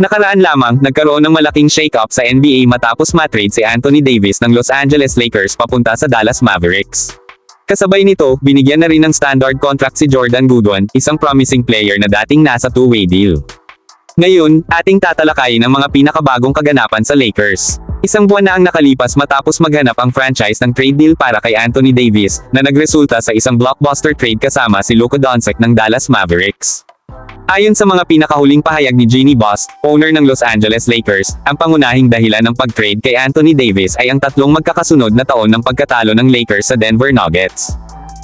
Nakaraan lamang, nagkaroon ng malaking shake-up sa NBA matapos matrade si Anthony Davis ng Los Angeles Lakers papunta sa Dallas Mavericks. Kasabay nito, binigyan na rin ng standard contract si Jordan Goodwin, isang promising player na dating nasa two-way deal. Ngayon, ating tatalakayin ang mga pinakabagong kaganapan sa Lakers. Isang buwan na ang nakalipas matapos maghanap ang franchise ng trade deal para kay Anthony Davis, na nagresulta sa isang blockbuster trade kasama si Luka Doncic ng Dallas Mavericks. Ayon sa mga pinakahuling pahayag ni Jeannie Buss, owner ng Los Angeles Lakers, ang pangunahing dahilan ng pag-trade kay Anthony Davis ay ang tatlong magkakasunod na taon ng pagkatalo ng Lakers sa Denver Nuggets.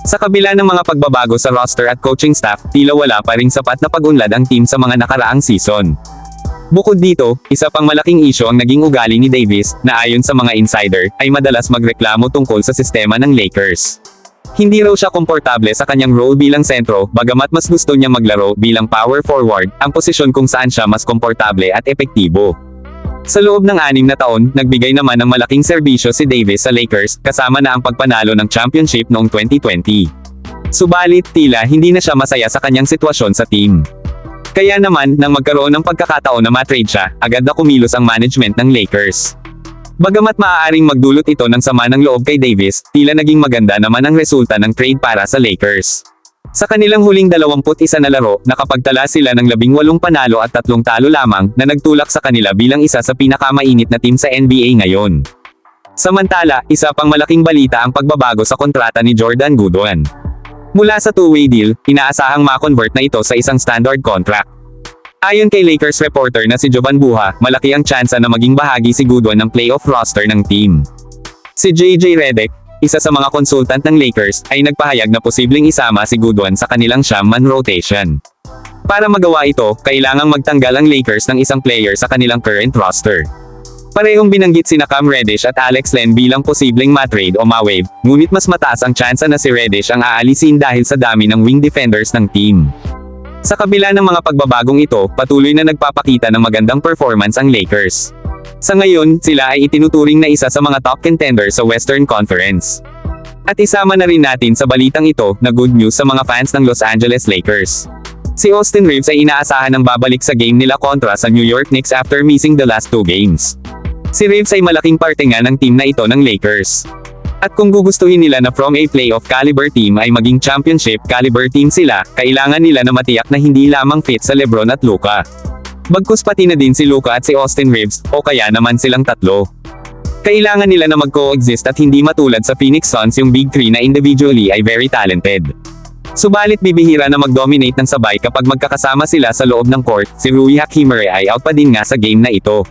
Sa kabila ng mga pagbabago sa roster at coaching staff, tila wala pa ring sapat na pag-unlad ang team sa mga nakaraang season. Bukod dito, isa pang malaking isyo ang naging ugali ni Davis, na ayon sa mga insider, ay madalas magreklamo tungkol sa sistema ng Lakers. Hindi raw siya komportable sa kanyang role bilang sentro, bagamat mas gusto niya maglaro bilang power forward, ang posisyon kung saan siya mas komportable at epektibo. Sa loob ng anim na taon, nagbigay naman ng malaking serbisyo si Davis sa Lakers, kasama na ang pagpanalo ng championship noong 2020. Subalit, tila hindi na siya masaya sa kanyang sitwasyon sa team. Kaya naman, nang magkaroon ng pagkakataon na matrade siya, agad na kumilos ang management ng Lakers. Bagamat maaaring magdulot ito ng sama ng loob kay Davis, tila naging maganda naman ang resulta ng trade para sa Lakers. Sa kanilang huling 21 na laro, nakapagtala sila ng 18 panalo at tatlong talo lamang, na nagtulak sa kanila bilang isa sa pinakamainit na team sa NBA ngayon. Samantala, isa pang malaking balita ang pagbabago sa kontrata ni Jordan Goodwin. Mula sa two-way deal, inaasahang ma-convert na ito sa isang standard contract. Ayon kay Lakers reporter na si Jovan Buha, malaki ang tsansa na maging bahagi si Goodwin ng playoff roster ng team. Si JJ Redick, isa sa mga consultant ng Lakers, ay nagpahayag na posibleng isama si Goodwin sa kanilang siyam-man rotation. Para magawa ito, kailangang magtanggal ang Lakers ng isang player sa kanilang current roster. Parehong binanggit sina Cam Reddish at Alex Len bilang posibleng matrade o ma-wave, ngunit mas mataas ang tsansa na si Reddish ang aalisin dahil sa dami ng wing defenders ng team. Sa kabila ng mga pagbabagong ito, patuloy na nagpapakita ng magandang performance ang Lakers. Sa ngayon, sila ay itinuturing na isa sa mga top contenders sa Western Conference. At isama na rin natin sa balitang ito, na good news sa mga fans ng Los Angeles Lakers. Si Austin Reeves ay inaasahan ng babalik sa game nila kontra sa New York Knicks after missing the last two games. Si Reeves ay malaking parte nga ng team na ito ng Lakers. At kung gugustuhin nila na from a playoff caliber team ay maging championship caliber team sila, kailangan nila na matiyak na hindi lamang fit sa Lebron at Luka. Bagkus pati na din si Luka at si Austin Reeves, o kaya naman silang tatlo. Kailangan nila na mag-coexist at hindi matulad sa Phoenix Suns yung Big Three na individually ay very talented. Subalit bibihira na mag-dominate ng sabay kapag magkakasama sila sa loob ng court, si Rui Hachimere ay out pa din nga sa game na ito.